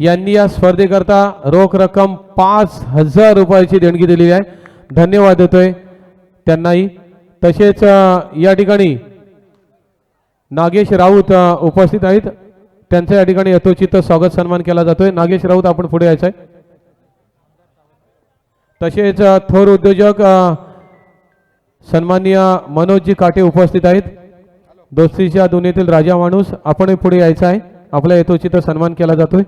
यांनी या स्पर्धेकरता रोख रक्कम पाच हजार रुपयाची देणगी दिलेली आहे. धन्यवाद देतोय त्यांनाही. तसेच या ठिकाणी नागेश राऊत उपस्थित आहेत. त्यांच्या या ठिकाणी यथोचित स्वागत सन्मान केला जातोय. नागेश राऊत आपण पुढे यायचं आहे तसेच थोर उद्योजक सन्माननीय मनोजजी काटे उपस्थित आहेत. दोस्तीच्या दुनियेतील राजा माणूस आपणही पुढे यायचं आहे. आपला यथोचित सन्मान केला जातोय.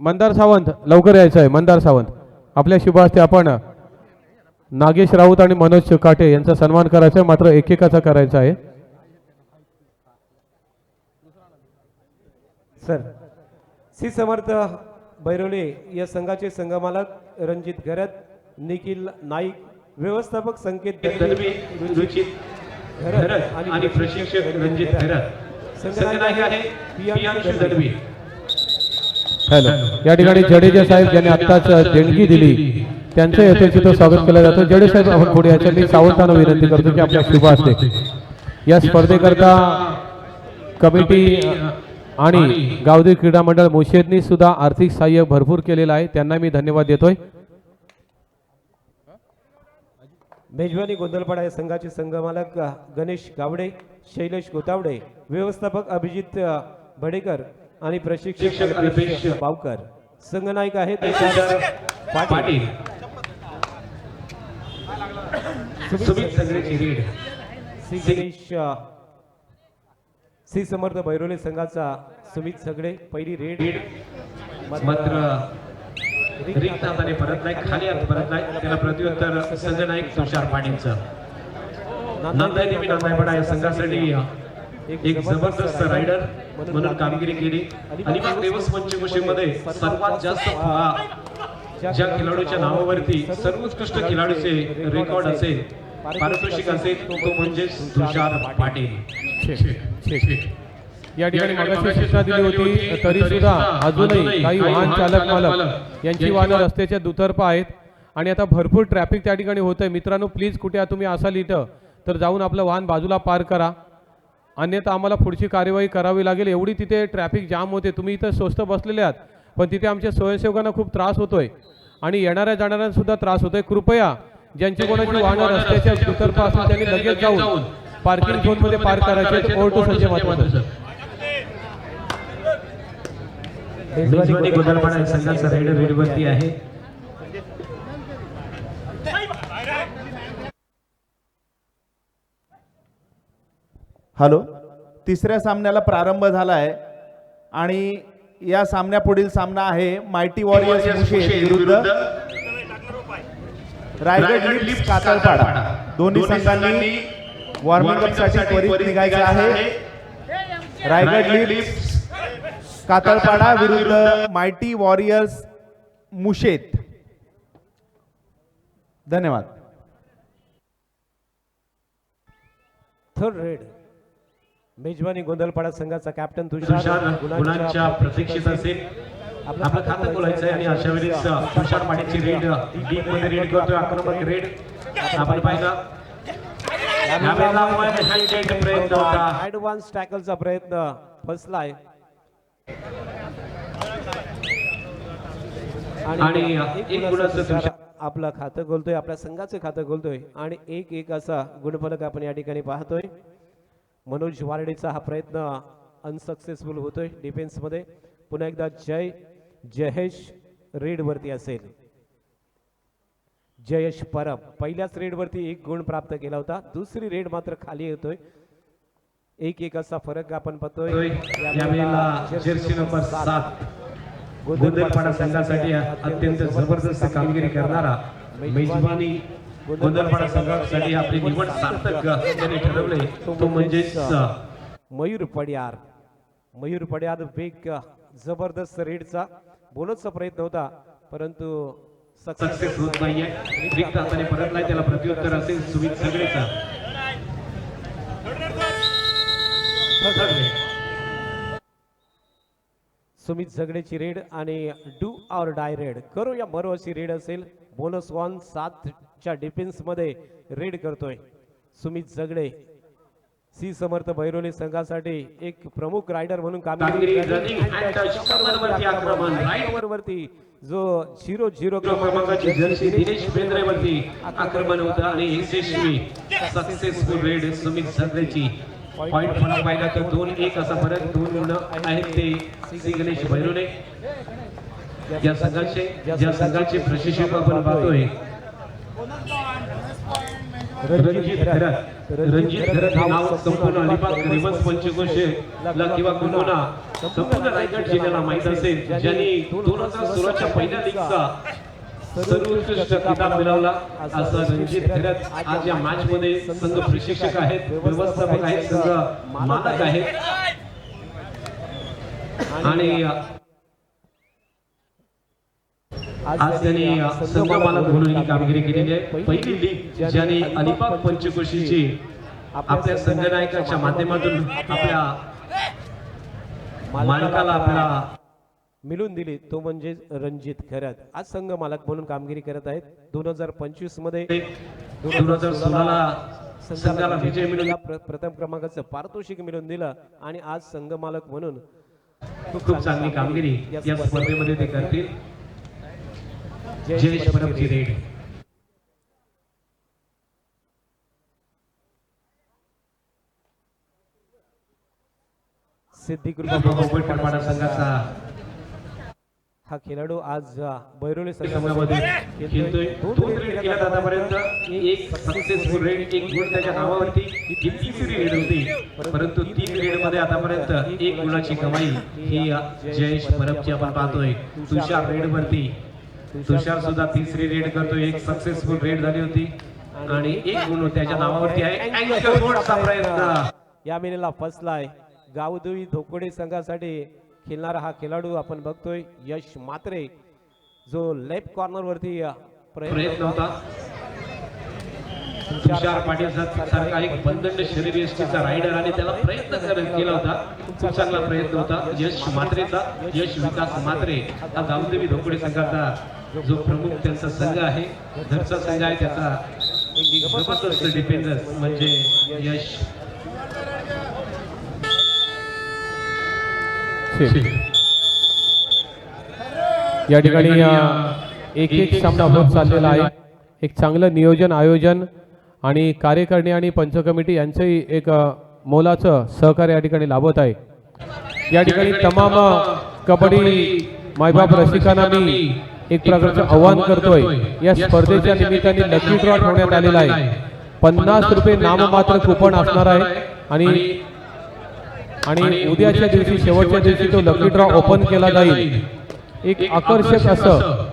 मंदार सावंत लवकर यायचं आहे. मंदार सावंत. आपल्या शुभ हस्ते आपण नागेश राऊत आणि मनोज काटे यांचा सन्मान करायचा आहे. मात्र एकेकाचा करायचा आहे. सर श्री समर्थ बैरोले या संघाचे संघमालक रणजित घरत निखिल नाईक व्यवस्थापक संकेत आणि प्रशिक्षक रंजित घरत. संघनायक आहे हॅलो. या ठिकाणी जडेजा साहेब ज्यांनी आत्ताच देणगी दिली त्यांचं यथोचित स्वागत केलं जातं. जडे साहेब आपण पुढे याच्या सावधानं विनंती करतो की आपल्या शुभ असते या स्पर्धेकरता कमिटी आणि गावदेव क्रीडा मंडळ मुशेदनी सुद्धा आर्थिक सहाय्य भरपूर केलेलं आहे. त्यांना मी धन्यवाद देतोय. मेजवानी गोंधळपाडा या संघाचे संघमालक गणेश गावडे शैलेश गोतावडे व्यवस्थापक अभिजित भडेकर आणि प्रशिक्षक शिक्षक अल्पेश बावकर. संघनायक आहेत पाटील. श्री समर्थ बैरोले संघाचा सुमित सगळे पहिली रेड मात्र रिक्त हाताने परत नाही खाली हात परत नाही. त्याला प्रत्युत्तर संघनायक तुषार पाटीलचं. नांदाई देवी नांदाईपाडा या संघासाठी एक जबरदस्त रायडर म्हणून कामगिरी केली. अलिबाग देवस पंचकृषीमध्ये सर्वात जास्त ज्या खेळाडूच्या नावावरती सर्वोत्कृष्ट खेळाडूचे रेकॉर्ड असेल पारितोषिक असेल तो म्हणजे तुषार पाटील. या ठिकाणी मागाशी सूचना दिली होती तरी सुद्धा अजूनही काही वाहन चालक मालक यांची वाहनं रस्त्याच्या दुतर्फा आहेत. आणि आता भरपूर ट्रॅफिक त्या ठिकाणी होत आहे मित्रांनो प्लीज कुठे तुम्ही असाल इथं. तर जाऊन आपलं वाहन बाजूला पार करा. अन्यथा आम्हाला पुढची कार्यवाही करावी लागेल. एवढी तिथे ट्रॅफिक जाम होते. तुम्ही इथं स्वस्त बसलेले आहात. पण तिथे आमच्या स्वयंसेवकांना खूप त्रास होतोय. आणि येणाऱ्या जाणाऱ्यांना सुद्धा त्रास होतोय. कृपया ज्यांची कोणाची वाहनं रस्त्याच्या दुतर्फा असेल त्यांनी लगेच जाऊन पार्किंग झोनमध्ये पार्क करायचे ओरटू संजय महत्वाचं मेजवानी गोंधळपाडा या संघाचा रायडर रेडवरती आहे. हॅलो तिसऱ्या सामन्याला प्रारंभ झाला आहे आणि या सामन्यापुढील सामना आहे मायटी वॉरियर्स मुशेद विरुद्ध रायगड लिप्स कातळपाडा दोन्ही संघांनी वॉर्मिंग अपसाठी त्वरित निघायचे आहे. रायगड लिप्स कातळपाडा विरुद्ध मायटी वॉरियर्स मुशेत धन्यवाद. Third raid. मेजवानी गोंधळपाडा संघाचा कॅप्टन तुषार गुणांच्या प्रतीक्षेत असेल आपलं खातं बोलायचं आणि अशा वेळेस तुषार पाटीलची रेड डीपमध्ये रेड करतोय आक्रमक रेड आपण पाहिलं. प्रयत्न होता. ऍडव्हान्स टॅकलचा प्रयत्न फसलाय. आणि एक गुणाचं. आपलं खातं खोलतोय आपल्या संघाचं खातं खोलतोय. आणि एक एक असा गुणफलक आपण या ठिकाणी पाहतोय. मनोज वारडेचा हा प्रयत्न अनसक्सेसफुल होतोय डिफेन्समध्ये. पुन्हा एकदा जय जयेश रेड वरती असेल. जयेश परब पहिल्याच रेड वरती एक गुण प्राप्त केला होता. दुसरी रेड मात्र खाली येतोय. एक एक असा फरक आपण पाहतोय. गोंधळपाडा संघासाठी अत्यंत जबरदस्त कामगिरी करणारा मेजबानी गोंधळपाडा संघासाठी आपली निवड सार्थक त्यांनी ठरवले. तो म्हणजेच मयूर पड्यार. मयूर पड्यार वेग जबरदस्त रेडचा बोनसचा प्रयत्न होता परंतु सक्सेस होत नाहीये. रिक्त हाताने परतलाय त्याला प्रत्युत्तर असेल सुमित सगळेचा. सुमित झगडेची रेड आणि डू ऑर डाय रेड करू या मरो अशी रेड असेल. बोनस वन सातच्या डिफेन्समध्ये रेड करतोय. सुमित झगडे. सी. समर्थ भैरोली संघासाठी एक प्रमुख रायडर म्हणून कामगिरी जो झिरो झिरो आक्रमण होतं आणि यशस्वी सक्सेसफुल रेड सुमित सगळेची पॉइंट फरक पाहिला तर दोन एक असा फरक दोन गुण आहेत ते श्री गणेश भैरोले. या संघाचे ज्या संघाचे प्रशिक्षक आपण पाहतोय. रणजित खरत रणजित खरत हे नाव संपूर्ण अलिबाग रिमस पंचकोशेला किंवा गुन्हा संपूर्ण रायगड जिल्ह्याला माहीत असेल ज्यांनी दोन हजार सोळाच्या पहिल्या लीगचा सर्वोत्कृष्ट किताब मिळवला. असा रणजित खरत आज या मॅच मध्ये संघ प्रशिक्षक आहेत व्यवस्थापक आहेत संघ मालक आहेत. आणि आज त्यांनी संघ मालक म्हणून ही कामगिरी केलेली आहे. पहिली लीग ज्यांनी अलिबाग पंचकोशीची आपल्या संघनायकाच्या माध्यमातून आपल्या मालकाला आपल्या मिळून दिली. तो म्हणजे रणजित खरत. आज संघ मालक म्हणून कामगिरी करत आहेत. दोन हजार पंचवीसमध्ये दोन हजार सोळाला संघाला विजय मिळून संघाला प्र- प्रथम क्रमांकाचं पारितोषिक मिळवून दिलं आणि आज संघ मालक म्हणून खूप चांगली कामगिरी या स्पर्धेमध्ये ते करतील. जयेश रेड. संघाचा हा खेळाडू आज बैरोली संघामध्ये खेळतोय. दोन रेड केल्यात आतापर्यंत. एक सक्सेसफुल रेड एक गुण त्याच्या नावावरती. ही तिसरी रेड होती. परंतु तीन रेडमध्ये आतापर्यंत एक गुणाची कमाई ही जयेश परबची आपण पाहतोय. तुषार रेड वरती. तुषार सुद्धा तिसरी रेड करतोय. एक सक्सेसफुल रेड झाली होती. आणि एक गुण त्याच्या नावावरती आहे या महिन्याला फसलाय गावदेवी धोकोडे संघासाठी खेळणारा हा खेळाडू आपण बघतोय. यश मात्रे जो लेफ्ट कॉर्नर वरती प्रयत्न होता. तुषार पाटील सारखा एक बंदंड शरीर यष्टीचा रायडर आणि त्याला प्रयत्न केला होता. खूप चांगला प्रयत्न होता. यश मात्रेचा यश विकास मात्रे. हा गावदेवी धोकडे संघाचा जो प्रमुख त्यांचा संघ आहे घरचा संघ आहे त्याचा एक जबरदस्त डिफेंडर म्हणजे यश. या ठिकाणी एक एक सामना होत चाललेला आहे. एक चांगलं नियोजन आयोजन आणि कार्यकारिणी आणि पंच कमिटी यांचंही एक मोलाचं सहकार्य या ठिकाणी लाभत आहे. या ठिकाणी तमाम कबड्डी मायबाप रसिकांना मी एक प्रकारचं आव्हान करतोय. या स्पर्धेच्या निमित्ताने लकी ड्रॉ ठेवण्यात आलेला आहे. पन्नास रुपये नाममात्र कुपन असणार आहे. आणि आणि उद्याच्या दिवशी शेवटच्या दिवशी तो लकी ड्रॉ ओपन केला जाईल. एक आकर्षक असं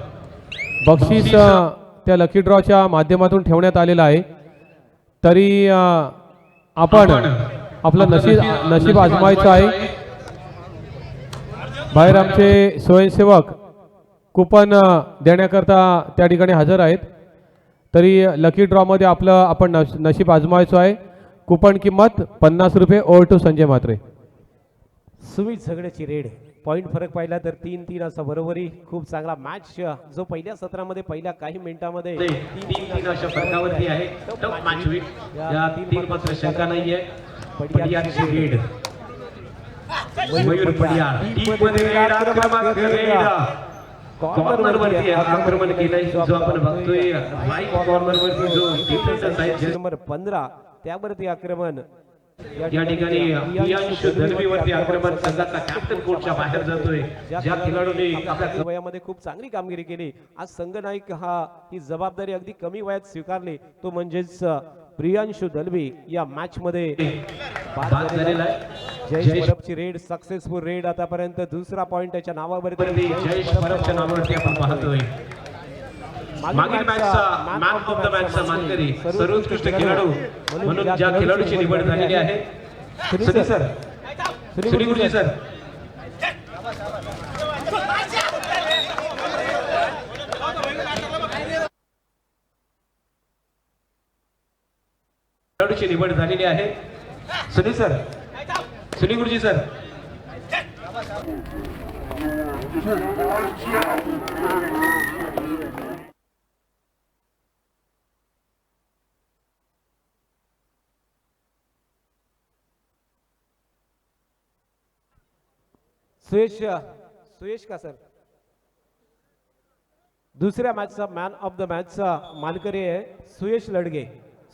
बक्षीस त्या लकी ड्रॉच्या माध्यमातून ठेवण्यात आलेलं आहे. तरी आपण आपलं नशीब नशीब आजमायचं आहे. बाहेर आमचे स्वयंसेवक कुपन देण्याकरता त्या ठिकाणी हजर आहेत. तरी लकी ड्रॉमध्ये आपलं आपण नश- नशीब आजमायचं आहे. कुपन किंमत पन्नास रुपये ओवर टू संजय म्हात्रे. सुमित झगड्याची रेड. पॉइंट फरक पाहिला तर तीन तीन असा बरोबरी. खूप चांगला मॅच जो पहिल्या सत्रामध्ये पहिल्या काही मिनिटांमध्ये शंका नाहीये. पडियारची रेड. मयूर पडियार. कॉर्नर वरती आक्रमण केलंय. जो आपण बघतोय राईट कॉर्नर वरती जो डिफेंडर आहे नंबर पंधरा त्यावरती आक्रमण. या ठिकाणी प्रियांश दलवीवरती आक्रमण संघाचा कॅप्टन कोर्टच्या बाहेर जातोय. ज्या खेळाडूने आपल्या वयामध्ये खूप चांगली कामगिरी केली आज संघनायक हा ही जबाबदारी अगदी कमी वयात स्वीकारली. तो म्हणजेच प्रियांशु दलवी या मॅच मध्ये बाद झालेला आहे. जयेश परबची रेड सक्सेसफुल रेड आतापर्यंत दुसरा पॉइंट त्याच्या नावावरती वरती जयेश परबच्या नावावरती आपण पाहतोय. मागील मॅचचा मॅन ऑफ द मॅचचा मानकरी सर्वोत्कृष्ट खेळाडू म्हणून ज्या खेळाडूची निवड झालेली आहे सुनील सर. सुनील गुरुजी. सर. खेळाडूची निवड झालेली आहे. सुनील सर. सुनील गुरुजी सर. सुयेश सुयेश का सर? दुसऱ्या मॅचचा मॅन ऑफ द मॅचचा मालकरी आहे सुयेश लडगे.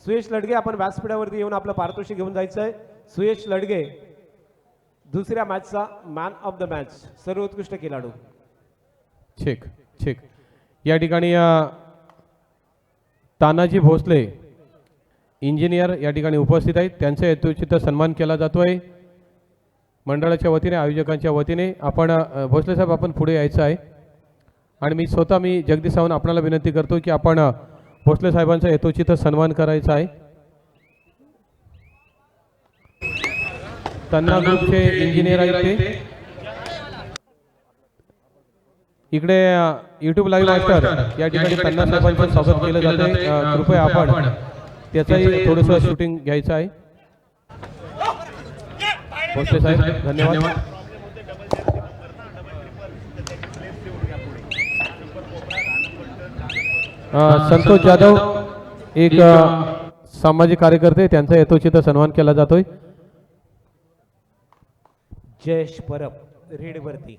सुयेश लडगे आपण व्यासपीठावरती येऊन आपलं पारितोषिक घेऊन जायचं आहे सुयेश लडगे दुसऱ्या मॅचचा मॅन ऑफ द मॅच सर्वोत्कृष्ट खेळाडू. ठीक ठीक. या ठिकाणी तानाजी भोसले इंजिनियर या ठिकाणी उपस्थित आहेत. त्यांचा यथोचित सन्मान केला जातो आहे मंडळाच्या वतीने आयोजकांच्या वतीने आपण भोसले साहेब आपण पुढे यायचं आहे. आणि मी स्वतः मी जगदीश सावंत आपणाला विनंती करतो की आपण भोसले साहेबांचा हेतोचित सन्मान करायचा आहे. तन्ना ग्रुपचे इंजिनियर आहेत ते. इकडे युट्यूब लाईव्ह मास्टर या ठिकाणी तन्ना साहेबांचं स्वागत केलं जाते कृपया आपण त्याचंही थोडंसं शूटिंग घ्यायचं आहे. भोसले साहेब धन्यवाद. संतोष जाधव एक सामाजिक कार्यकर्ते त्यांचा यथोचित सन्मान केला जातोय. जयेश परब रीडवरती.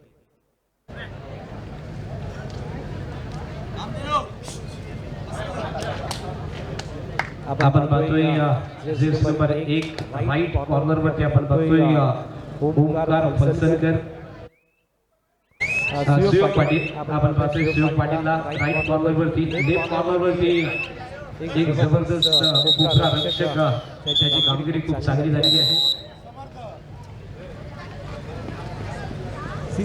आपण पाहतोय जेस नंबर एक राईट कॉर्नर वरती आपण बघतोय ओमकार फलसनकर सुयोग पाटील. आपण पाहतोय सुयोग पाटीलला राईट कॉर्नर वरती लेफ्ट कॉर्नर वरती. एक जबरदस्त उपरा रक्षक. त्याची कामगिरी खूप चांगली झालेली आहे.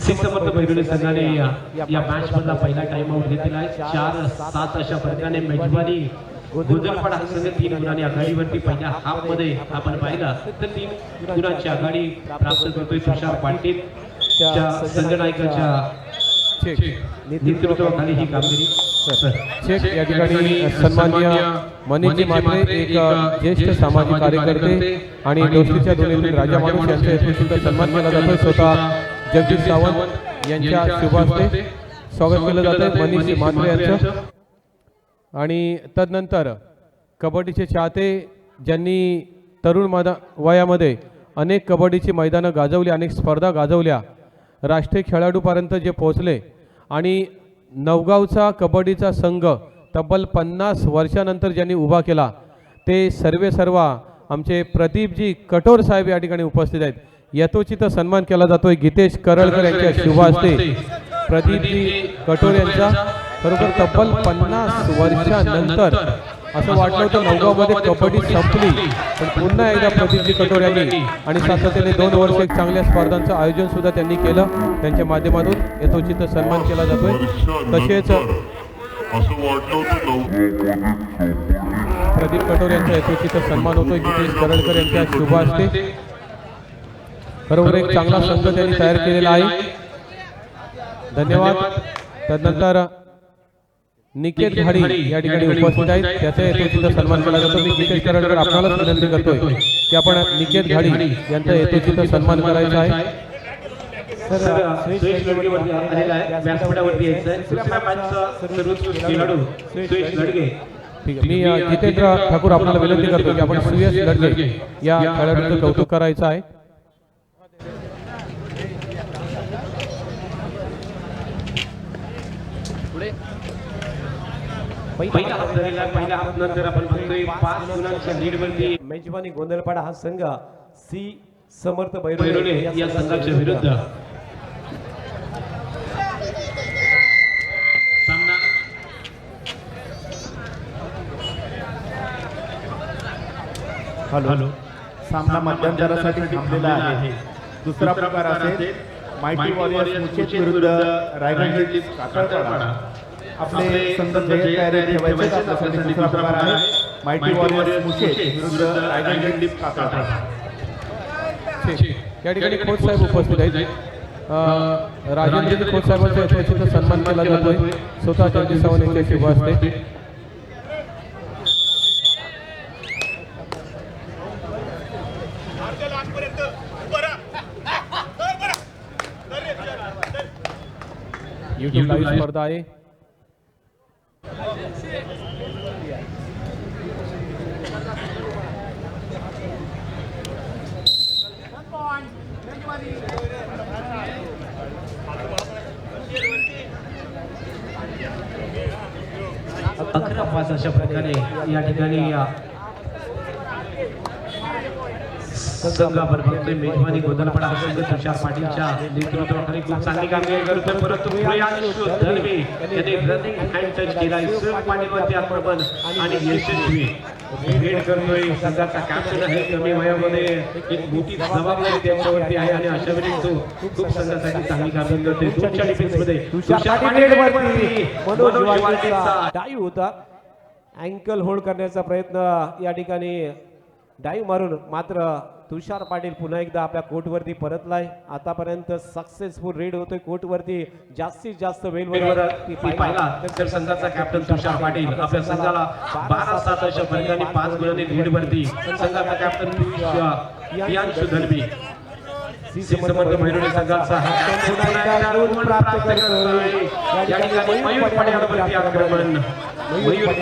समर्थ बैरुले संघाने या या मॅच मधला पहिला टाइम आउट घेतलेला आहे. चार सात अशा फरकाने मेजबानी गोंधळपाडा हा संघ तीन गुणांनी आघाडीवरती पहिल्या हाफमध्ये आपण पाहिला. तर तीन गुणांची आघाडी प्राप्त करतोय तुषार पाटील. च्या संघनायकाच्या ठीक नेतृत्वाखाली ही कामगिरी. सर चेक या ठिकाणी सन्माननीय मनीषजी म्हात्रे एक ज्येष्ठ सामाजिक कार्यकर्ते आणि दोस्तीच्या दोन्हीतील राजा माणूस यांचा यथोचित सन्मान केला जातोय. स्वतः जगदीश सावंत यांच्या शुभ हस्ते स्वागत केलं जातंय मनीषजी म्हात्रे यांचं. आणि तदनंतर कबड्डीचे चाहते ज्यांनी तरुण मैदा वयामध्ये अनेक कबड्डीची मैदानं गाजवली अनेक स्पर्धा गाजवल्या राष्ट्रीय खेळाडूपर्यंत जे पोहोचले आणि नवगावचा कबड्डीचा संघ तब्बल पन्नास वर्षानंतर ज्यांनी उभा केला ते सर्वे सर्व आमचे प्रदीपजी कठोर साहेब या ठिकाणी उपस्थित आहेत. यथोचित सन्मान केला जातोय. गीतेश करळकर यांच्या शुभ हस्ते प्रदीपजी कठोर यांचा खरोखर तब्बल पन्नास वर्षानंतर असं वाटलं होतं. नवगावमध्ये कबड्डी संपली. पण पुन्हा एकदा प्रदीपजी कटोर यांनी आणि सातत्याने दोन वर्ष एक चांगल्या स्पर्धांचं आयोजन सुद्धा त्यांनी केलं. त्यांच्या माध्यमातून यथोचित सन्मान केला जातोय. तसेच प्रदीप कटोर यांचा यथोचित सन्मान होतोय. गितेश करडकर यांच्या शुभ बरोबर एक चांगला संघ त्यांनी तयार केलेला आहे. धन्यवाद. त्यानंतर निकेत घाडी या ठिकाणी उपस्थित आहेत. त्याचा यथोचित सन्मान केला जातो. मी निकेश करडकर आपल्यालाच विनंती करतोय की आपण निकेत घाडी यांचा यथोचित सन्मान करायचा आहे. मी जितेंद्र ठाकूर आपल्याला विनंती करतो की आपण सुयश लडगे या खेळाडूचं कौतुक करायचं आहे. पहिला हाफ झालेला आहे. पहिल्या हाफ नंतर आपण बघतोय पाच गुणांच्या लीड वरती मेजबानी गोंधळपाडा हा संघ सी समर्थ बैरोले या संघाच्या विरुद्ध. सामना. हॅलो. सामना मध्यंतरासाठी थांबलेला आहे. दुसरा प्रकार असेल मायटी वॉरियर्स मुछेत विरुद्ध रायगड हिल्स कातळपाडा आपले संघ जय्यत तयारी ठेवायचे आपल्यासाठी दुसरा प्रकार आहे. मायटी वॉरियर्स मुछेत विरुद्ध रायगड हिल्स कातळपाडा ठीक. या ठिकाणी खोत साहेब उपस्थित आहेत. राजेंद्र खोत साहेबांचा यथोचित सन्मान केला जातोय. स्वतः जगदीश सावंत यांच्या शुभ युट्यूब लाईव्ह स्पर्धा आहे. अकरा पाच अशा प्रकारे या ठिकाणी संघ आपण बघतोय मेजवानी गोंधळपडा संघ तुषार पाटीलच्या नेतृत्वाखाली खूप चांगली कामगिरी करतोय परंतु प्रियांशु धर्मे. यांनी रनिंग हँड टच केलाय. सर पाटीलवरती आक्रमण आणि यशस्वी. भेट करतोय. संघाचा कॅप्टन आहे. कमी वयामध्ये एक मोठी जबाबदारी त्यांच्यावरती आहे आणि अशा वेळी तो खूप संघासाठी चांगली कामगिरी करतोय. दोनच्या डिफेन्समध्ये तुषार पाटील वरती मनोज वाळकेचा डाईव्ह होता. अँकल होल्ड करण्याचा प्रयत्न या ठिकाणी डाईव्ह मारून मात्र तुषार पाटील पुन्हा एकदा आपल्या कोर्टवरती परतलाय. आतापर्यंत सक्सेसफुल रेड होतोय कोर्टवरती जास्तीत जास्त वेळ तर संघाचा कॅप्टन तुषार पाटील. आपल्या संघाला बारा सात अशा फरकाने पाच गुणांनी लीड वरती. संघाचा कॅप्टन समर्थ भैरवणे संघाचा captain. पुन्हा एकदा गुण प्राप्त करतोय. या ठिकाणी मयूर पड्यावरती आक्रमण मयूर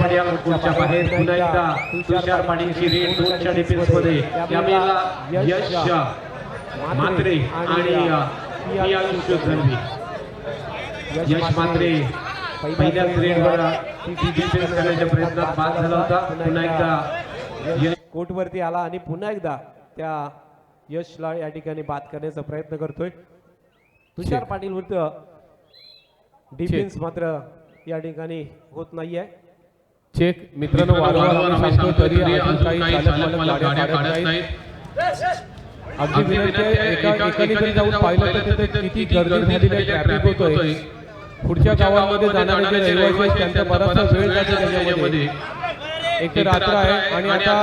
कोर्टच्या बाहेर पुन्हा एकदा तुषार पाटीलची रेड दोनच्या डिफेन्समध्ये यावेळेला यश मात्रे आणि यश मात्रे ती डिफेन्स करण्याच्या प्रयत्नात बाद झाला होता. पुन्हा एकदा कोर्टवरती आला आणि पुन्हा एकदा त्या यशला या ठिकाणी बाद करण्याचा प्रयत्न करतोय. तुषार पाटील विरुद्ध डिफेन्स मात्र या ठिकाणी होत नाहीये. चेक मित्रांनो वारंवार आम्ही सांगतो तरी अजून काही चालक मालक गाड्या काढत नाहीत. अगदी विनंती आहे एका एकाने जरी जाऊन पाहिलं तर तिथे किती गर्दी झालेली आहे ट्रॅफिक होतोय. पुढच्या गावांमध्ये जाणारे जे रहिवासी आहेत त्यांचा बराचसा वेळ जातो त्याच्यामध्ये. एक तर रात्र आहे आणि आता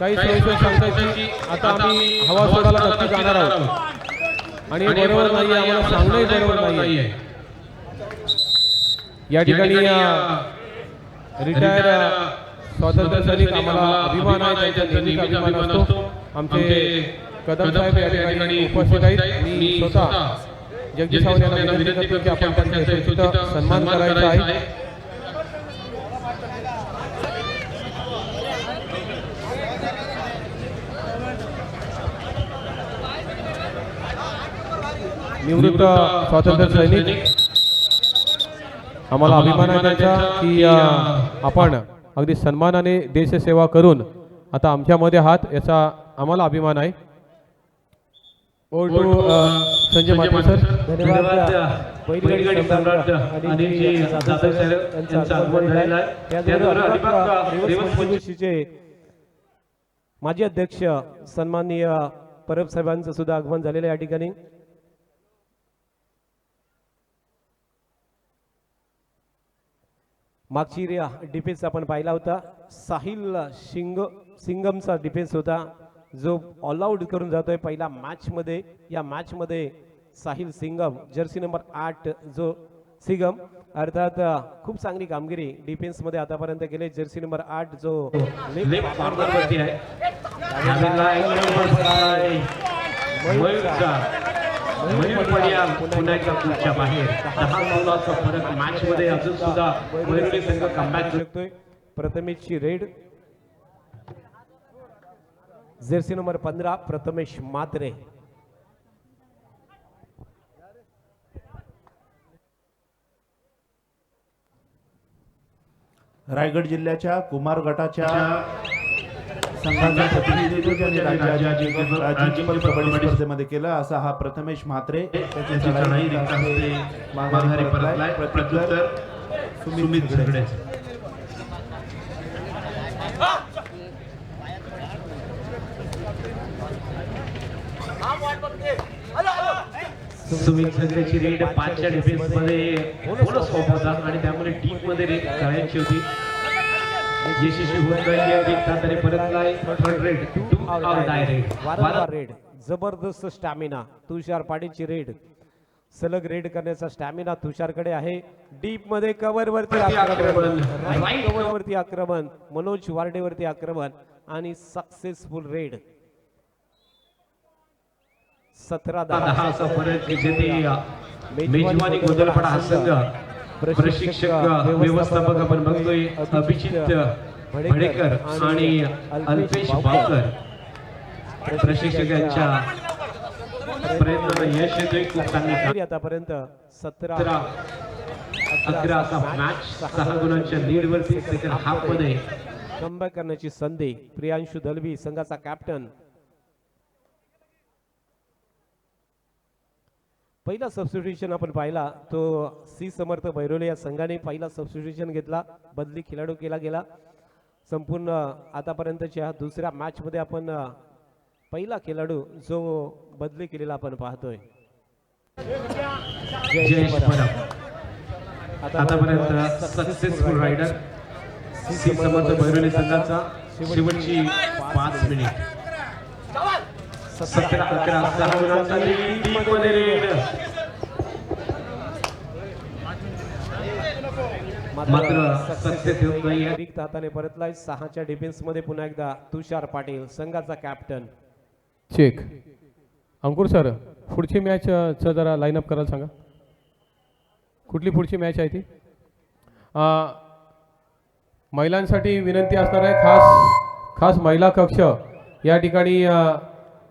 काही सोयीसोय सांगतात की आता आम्ही हवा सोडायला नक्की जाणार आहोत. आणि हे बरोबर नाही आम्हाला सांगणंही बरोबर नाही या ठिकाणी रिटायर स्वातंत्र्य सैनिक आम्हाला अभिमान आहे त्यांचा नेहमीच अभिमान असतो. आमचे कदम साहेब या ठिकाणी उपस्थित आहेत. मी स्वतः जगदीश सावंत यांना विनंती करतो की आपण त्यांचा सन्मान करायचा आहे. निवृत्त स्वातंत्र्य सैनिक आम्हाला अभिमान आहे त्यांचा की आपण अगदी सन्मानाने देशसेवा करून आता आमच्यामध्ये आहात याचा आम्हाला अभिमान आहे. Over to Sanjay Mhatre sir. धन्यवाद बैलगाडी सम्राट अनिलजी जाधव साहेब यांचा आगमन झालेला आहे. त्याचबरोबर अलिबाग रेवस चे माजी अध्यक्ष सन्माननीय परब साहेबांचं सुद्धा आगमन झालेलं आहे या ठिकाणी. मागची डिफेन्स आपण पाहिला होता. साहिल शिंग सिंगमचा डिफेन्स होता जो ऑल आउट करून जातोय पहिल्या मॅच मध्ये. या मॅच मध्ये साहिल सिंगम जर्सी नंबर आठ जो सिंगम अर्थात खूप चांगली कामगिरी डिफेन्समध्ये आतापर्यंत केले. जर्सी नंबर आठ जो आहे. मयूर पडियाल पुन्हा एकदा पुढच्या बाहेर दहा गोलाचा फरक मॅच मध्ये अजून सुद्धा मयूरने संघ कमबॅक शकतोय. प्रथमेशची रेड. जर्सी नंबर पंधरा प्रथमेश मात्रे. रायगड जिल्ह्याच्या कुमार गटाच्या संघाचं प्रतिनिधित्व राज्यपाल कबड्डी स्पर्धेमध्ये केलं असा हा प्रथमेश म्हात्रे त्याची चढाई रिकास्ते माघारी परतलाय प्रत्युत्तर सुमित सुमित सगळ्याची रेड पाचच्या डिफेन्समध्ये बोनस होता आणि त्यामुळे टीममध्ये रेड करायची होती. यशस्वी राहिली आहे. थर्ड रेड जबरदस्त स्टॅमिना तुषार पाटीलची रेड सलग रेड करण्याचा स्टॅमिना तुषारकडे आहे. डीपमध्ये कव्हर वरती कव्हर वरती आक्रमण. मनोज वार्डे वरती आक्रमण. आणि सक्सेसफुल रेड सतरा दहा मेजवानी गोंधळपडा हा संघ प्रशिक्षक व्यवस्थापक आपण बघतोय अभिजित भडेकर आणि अल्पेश बावकर प्रशिक्षकांच्या प्रयत्नाला यश येतोय. खूप चांगली तरी आतापर्यंत सतरा. अकरा असा मॅच सहा गुणांच्या सेकंड हाफमध्ये. कमबॅक करण्याची संधी प्रियांशु दलवी संघाचा कॅप्टन पहिला सबस्टिट्यूशन आपण पाहिला तो सी समर्थ बैरोले या संघाने पहिला सबस्टिट्यूशन घेतला बदली खेळाडू केला गेला. संपूर्ण आतापर्यंतच्या दुसऱ्या मॅच मध्ये आपण पहिला खेळाडू जो बदली केलेला आपण पाहतोय. आतापर्यंत सक्सेसफुल रायडर समर्थ बैरोली संघाचा शेवटची पाच मिनिट सतरा अकरा सहा गुणांचा lead, team मध्ये lead. मात्र रिक्त हाताने परतलाय. सहाच्या डिफेन्समध्ये पुन्हा एकदा तुषार पाटील संघाचा कॅप्टन चेक. अंकुर सर पुढची मॅच चं जरा लाईनअप करायला सांगा. कुठली पुढची मॅच आहे ती? महिलांसाठी विनंती असणार आहे खास खास महिला कक्ष या ठिकाणी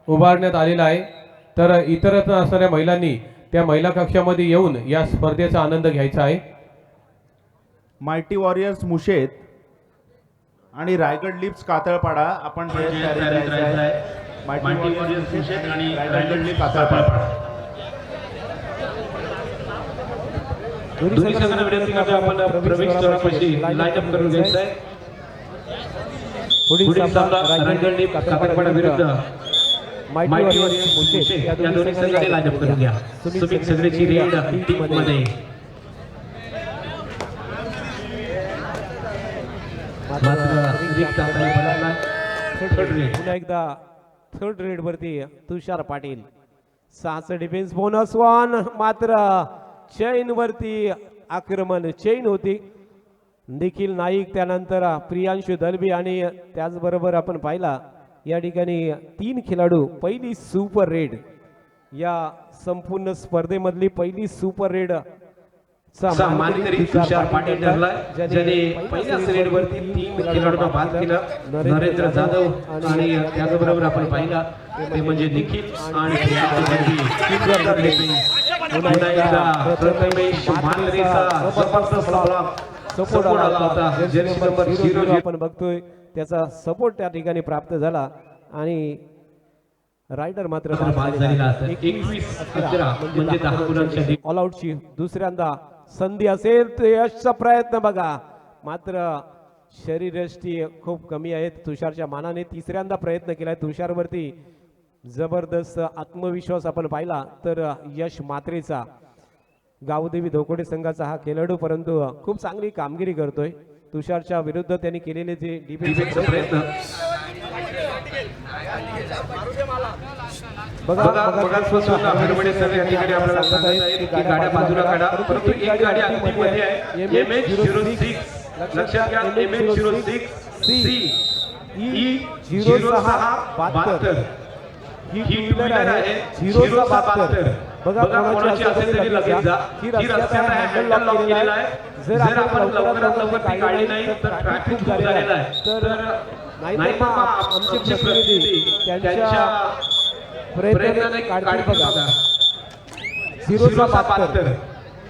उभारण्यात आलेला आहे. तर इतरत्र असणाऱ्या महिलांनी त्या महिला कक्षामध्ये येऊन या स्पर्धेचा आनंद घ्यायचा आहे. मायटी वॉरियर्स मुशेत आणि रायगड लिप्स कातळपाडा आपण. मायटी वॉरियर्स मुशेत आणि रायगड लिप्स कातळपाडा. दोन्ही संघांना विनंती करतो आपण प्रवेशद्वारापाशी लाईनअप करून घ्यायचं आहे. पुढील पुढील सामना सामना रायगड लिप कातरपाडा विरुद्ध. माहिती mighty warriors warriors Mushet Mushet या या दोन्ही संघांनी लाईनअप करून घ्या. सुमित सगळेची रेड टीममध्ये मात्र रिक्त हाताने बदलला थर्ड रेड पुन्हा एकदा थर्ड रेड वरती तुषार पाटील. सहाचं डिफेन्स बोनस वन मात्र चैन वरती आक्रमण चैन होती. निखिल नाईक त्यानंतर प्रियांशु दलबी आणि त्याचबरोबर आपण पाहिला या ठिकाणी तीन खेळाडू पहिली सुपर रेड या संपूर्ण स्पर्धेमधली पहिली सुपर रेड मानकरी तुषार पाटील ठरला ज्याने पहिल्या रेड वरती तीन खेळाडूंना बाद केला. नरेंद्र जाधव आणि त्याचबरोबर आपण पाहिला ते म्हणजे निखिल आणि आपण बघतोय. त्याचा सपोर्ट त्या ठिकाणी प्राप्त झाला आणि रायडर मात्र म्हणजे. ऑल आउटची दुसऱ्यांदा संधी असेल तर यशचा प्रयत्न बघा. मात्र शरीरयष्टी खूप कमी आहेत. तुषारच्या मानाने तिसऱ्यांदा प्रयत्न केलाय. तुषारवरती जबरदस्त आत्मविश्वास आपण पाहिला तर यश मात्रेचा. गावदेवी धोकोडे संघाचा हा खेळाडू परंतु खूप चांगली कामगिरी करतोय. तुषारच्या विरुद्ध त्यांनी केलेले जे डिफेन्सचा प्रयत्न. बघा बघा बघापासून हरवडे सर या ठिकाणी आपल्याला सांगत आहेत की गाड्या बाजूला काढा. परंतु एक गाडी आहे. M H zero six. लक्षात घ्या M H zero six. C E zero सहा बहात्तर. ही ही टू व्हीलर आहे. झिरो सहा बहात्तर. बघा कोणाची असेल तरी लगेच जा. ही रस्त्याचा हँडल लॉक केलेला आहे. जर आपण लवकरात लवकर ती काढली नाही तर ट्रॅफिक खूप झालेला आहे. तर नाहीतर मग आमचे प्रतिनिधी त्यांच्या प्रयत्नाने काढतील बघा. झिरो बहात्तर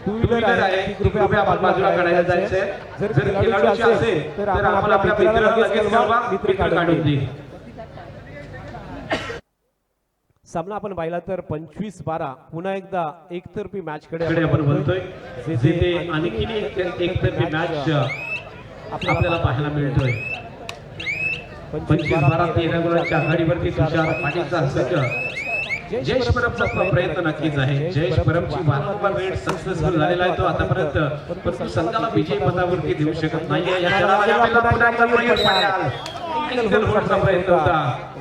टू व्हीलर आहे. ती कृपया आपण बाजूला काढायला जायचंय. जर खेळाडूची असेल तर आपण आपल्या मित्राला लगेच कळवा मित्र काढून देईल सामना आपण पाहिला तर पंचवीस बारा. पुन्हा एकदा एकतर्फी मॅच कडे आपण बोलतोय जिथे आणखी एक एकतर्फी मॅच आपल्याला पाहायला मिळतोय. पंचवीस बारा तेरा गुणांच्या आघाडीवरती तुषार पाटीलचा संघ जयेश परबचा प्रयत्न नक्कीच आहे. जयेश परमची वारंवार रेड सक्सेसफुल झालेला आहे तो आतापर्यंत. परंतु संघाला विजय पदावरती देऊ शकत नाहीये. या आपल्याला पुन्हा एकदा मयूर प्रयत्न होता.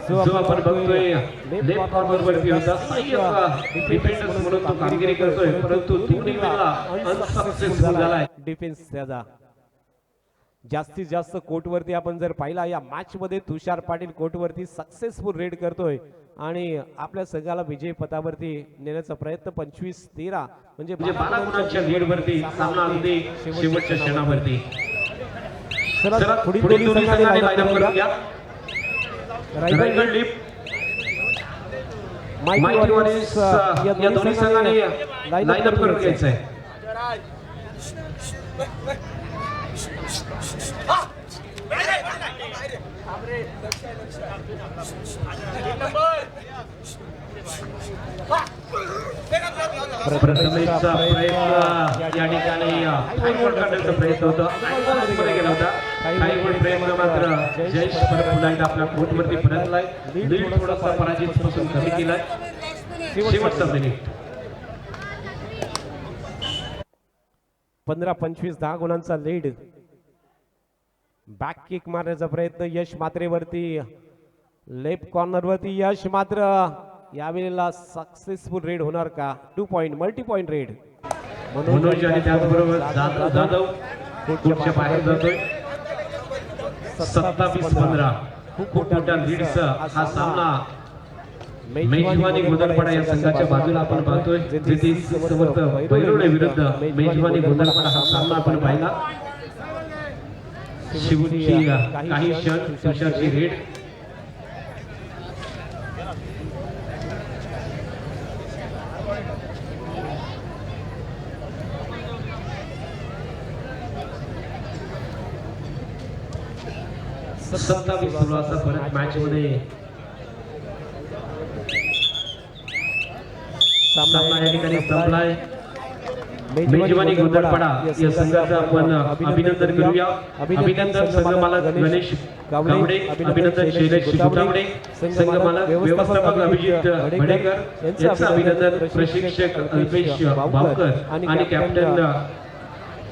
जो आपण बघतोय लेफ्ट कॉर्नर वरती होता. सहाय्यक डिफेंडर्स म्हणून तो कामगिरी करतोय. परंतु दोन्ही वेळा अनसक्सेसफुल झालाय. डिफेन्स त्याचा. जास्तीत जास्त कोर्टवरती आपण जर पाहिला या मॅच मध्ये तुषार पाटील कोर्टवरती सक्सेसफुल रेड करतोय आणि आपल्या संघाला विजय पथावरती नेण्याचा प्रयत्न पंचवीस तेरा म्हणजे म्हणजे बारा गुणांच्या लीड वरती सामना अगदी शेवटच्या क्षणावरती चला चला पुढील पुढील दोन्ही दोन्ही संघाने संघांनी line up लाईनअप करून करून घ्या. घ्या रायगड रायगड लिप माहिती माहिती वॉरियर्स, वॉरियर्स या या दोन्ही संघांनी line up लाईनअप करून घ्यायचंय. घ्यायचंय प्रथमेशचा प्रयत्न. या ठिकाणी हायकोर्ट काढण्याचा प्रयत्न होता. हायकोर्टमध्ये गेला होता. हायकोर्ट प्रयत्न मात्र जयेश परत पुन्हा एकदा आपल्या कोर्टवरती परतलाय लीड थोडासा पराजित पासून कमी केलाय. शेवटचा मिनिट पंधरा पंचवीस दहा गुणांचा लीड बॅक किक मारण्याचा प्रयत्न. यश मात्रेवरती. लेफ्ट कॉर्नरवरती यश मात्र. यावेळेला सक्सेसफुल रेड होणार का? Two point multi point raid Manoj आणि त्याचबरोबर जाधव कोर्टच्या बाहेर जातोय. सत्तावीस पंधरा. खूप मोठ्या लीडचा हा सामना. मेजवानी गोंधळपाडा या संघाच्या बाजूला आपण पाहतोय. समर्थ बैरोडे विरुद्ध मेजवानी गोंधळपाडा हा सामना आपण पाहिला. शिवची काही क्षण तुषारची रेड सत्तावीस सोळा असा परत मॅच मध्ये सामना या ठिकाणी संपलाय. मेजवानी गोंधळपाडा या संघाचं आपण अभिनंदन करूया. अभिनंदन संघ मालक गणेश गावडे. अभिनंदन शैलेश गुटावडे संघ मालक व्यवस्थापक अभिजित भडेकर यांचं अभिनंदन प्रशिक्षक अल्पेश भावकर आणि कॅप्टन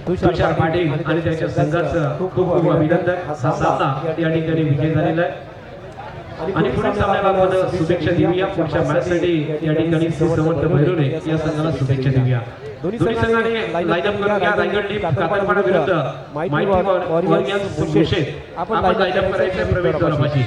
तुषार पाटील आणि त्याच्या संघाचं खूप खूप अभिनंदन हा सामना या ठिकाणी विजय झालेला आहे आणि पुढील सामन्याला आपण शुभेच्छा देऊया पुढच्या मॅचसाठी या ठिकाणी समर्थ भैरवणे या संघाला शुभेच्छा देऊया दोन्ही संघाने लाईनअप करून घ्या रायगड टीम कातरपाडा विरुद्ध माहिती वॉरियर्स आपण लाईनअप करायचं प्रवेश द्वारापाशी